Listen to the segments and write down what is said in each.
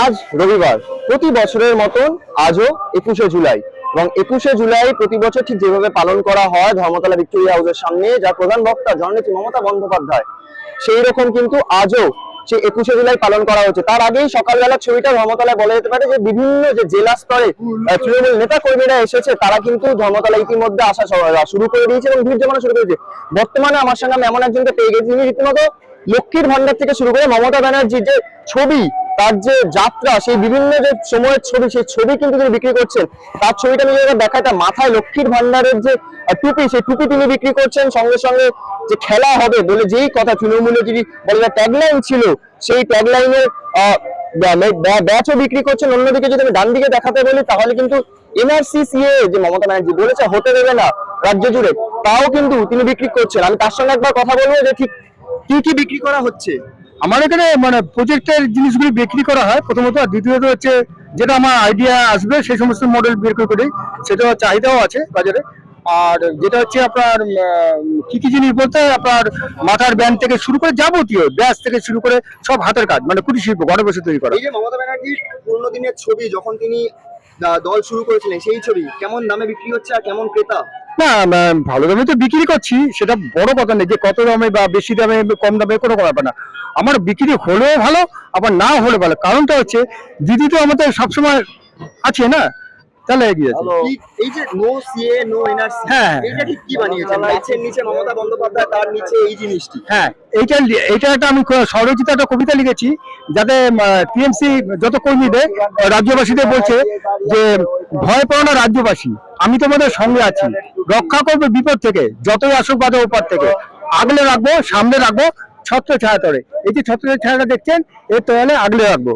আজ রবিবার। প্রতি বছরের মতন আজও একুশে জুলাই। এবং একুশে জুলাই প্রতি বছর ঠিক যেভাবে পালন করা হয় ধর্মতলা ভিক্টোরিয়া হাউসের সামনে, যার প্রধান বক্তা জননেত্রী মমতা বন্দ্যোপাধ্যায় সেই রকম কিন্তু আজও সেই একুশে জুলাই পালন করা হচ্ছে তার আগেই সকালবেলার ছবিটা ধর্মতলায় বলা যেতে পারে যে বিভিন্ন যে জেলা স্তরে তৃণমূল নেতা কর্মীরা এসেছে, তারা কিন্তু ধর্মতলা ইতিমধ্যে আসা স- শুরু করে দিয়েছে এবং ভিড় জমানো শুরু করেছে বর্তমানে আমার সঙ্গে আমি এমন একজনকে পেয়ে গেছি, যিনি রীতিমতো লক্ষ্মীর ভান্ডার থেকে শুরু করে মমতা ব্যানার্জির যে ছবি তার যে যাত্রা, সেই বিভিন্ন যে সময়ের ছবি, সেই ছবি কিন্তু তিনি বিক্রি করছেন। তার ছবিটা নিয়ে যদি দেখায় তার মাথায় লক্ষ্মীর ভান্ডারের যে টুপি, সেই টুপি তিনি বিক্রি করছেন। সঙ্গে সঙ্গে যে খেলা হবে বলে যেই কথা তৃণমূলে যদি বলে ট্যাগলাইন ছিল, সেই ট্যাগলাইনের ব্যাচও বিক্রি করছেন। অন্যদিকে যদি আমি ডান দিকে দেখাতে বলি, তাহলে কিন্তু এনআরসিসিএ যে মমতা ব্যানার্জি বলেছে হতে দেবে না, রাজ্য জুড়ে। তাও কিন্তু তিনি বিক্রি করছেন। আমি তার সঙ্গে একবার কথা বলব যে ঠিক কি কি বিক্রি করা হচ্ছে। আমার এখানে মানে প্রজেক্টের জিনিসগুলি বিক্রি করা হয়। প্রথমত আর দ্বিতীয়ত হচ্ছে যেটা আমার আইডিয়া আসবে, সেই সমস্ত মডেল বিক্রি করি সেটা চাহিদাও আছে বাজারে। আর যেটা হচ্ছে আপনার কি কি জিনিস বলতে আপনার মাথার ব্যান্ড থেকে শুরু করে যাবতীয় ব্যাস থেকে শুরু করে সব হাতের কাজ মানে কুটির শিল্প ঘরে বসে তৈরি করা। মমতা ব্যানার্জির পুরনো দিনের ছবি, যখন তিনি দল শুরু করেছিলেন, সেই ছবি কেমন দামে বিক্রি হচ্ছে আর কেমন ক্রেতা? না ভালো দামে তো বিক্রি করছি, সেটা বড় কথা নেই যে কত দামে বা বেশি দামে, কম দামে কোনো করা না। আমার বিক্রি হলেও ভালো, আবার না হলে ভালো। কারণটা হচ্ছে, দিদি তো আমাদের সবসময় আছে না? তাহলে এগিয়ে আছে এই যে নো সিএ নো এনআরসি হ্যাঁ। এইটা ঠিক কি বানিয়েছেন? গাছের নিচে মমতা বন্দ্যোপাধ্যায় তার নিচে এই জিনিসটি। হ্যাঁ এইটা একটা আমি স্বরচিত একটা কবিতা লিখেছি যাতে টিএমসি যত কর্মীদের রাজ্যবাসীদের বলছে যে ভয় পাও না রাজ্যবাসী আমি তোমাদের সঙ্গে আছি। রক্ষা করবে বিপদ থেকে যতই আসুক বাধা ওপার থেকে। আগলে রাখব সামনে রাখব ছত্র ছায়া তরে। এই যে ছত্র ছায়াটা দেখছেন এর তলে আগলে রাখব।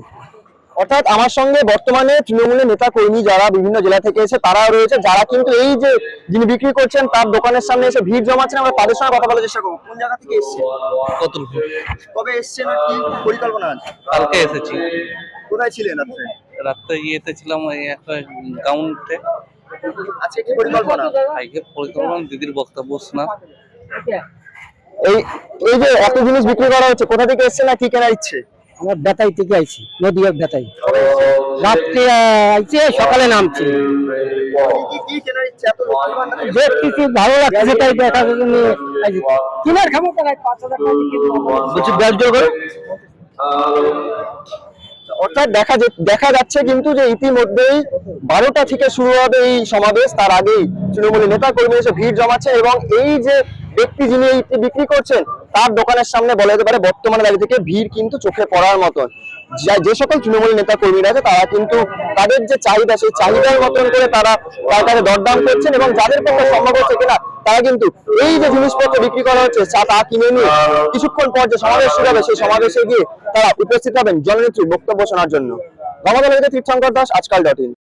অর্থাৎ আমার সঙ্গে বর্তমানে তৃণমূলের নেতা কর্মী যারা বিভিন্ন জেলা থেকে এসে তারাও রয়েছে যারা কিন্তু এই যে যিনি বিক্রি করছেন তার দোকানের সামনে এসে ভিড় জমাচ্ছেন আমরা তাদের সঙ্গে কথা বলার চেষ্টা করব। কোন জায়গা থেকে এসছে কতুলপুর কবে এসছেন কি পরিকল্পনা আছে? কালকে এসেছি। কোথায় ছিলেন আপনি? রাত্রে ইয়েতে ছিলাম একটা আজকে কি পরিকল্পনা? আজকে পরিকল্পনা দিদির বক্তব্য শোনা। এই এই যে এত জিনিস বিক্রি করা হচ্ছে কোথা থেকে এসছে না কি কেনার ইচ্ছে? আমার বেতাই থেকে আইছি নদীয়া বেতাই। রাত্রে আইছে সকালে নামছি। ভালো লাগছে তাই জন্য কিনার খাব তাই পাঁচ হাজার। বলছি করে। অর্থাৎ দেখা যাচ্ছে কিন্তু যে ইতিমধ্যেই বারোটা থেকে শুরু হবে এই সমাবেশ। তার আগেই তৃণমূলের নেতা কর্মী এসে ভিড় জমাচ্ছে এবং এই যে ব্যক্তি যিনি এই বিক্রি করছেন, তার দোকানের সামনে বলা যেতে পারে বর্তমানে দাঁড়িয়ে থেকে ভিড় কিন্তু চোখে পড়ার মতন। যা- সকল তৃণমূল নেতা কর্মীরা আছে, তারা কিন্তু তাদের যে চাহিদা, সেই চাহিদার মতন করে তারা কাছে দরদাম করছেন এবং যাদের পক্ষে সম্ভব হচ্ছে কিনা, তারা কিন্তু এই যে জিনিসপত্র বিক্রি করা হচ্ছে, চা তা কিনে নিয়ে কিছুক্ষণ পর যে সমাবেশ শুরু হবে, সেই সমাবেশে গিয়ে তারা উপস্থিত হবেন জননেত্রীর বক্তব্য শোনার জন্য। ধর্মদলের তীর্থঙ্কর দাস, আজকাল ডট ইন।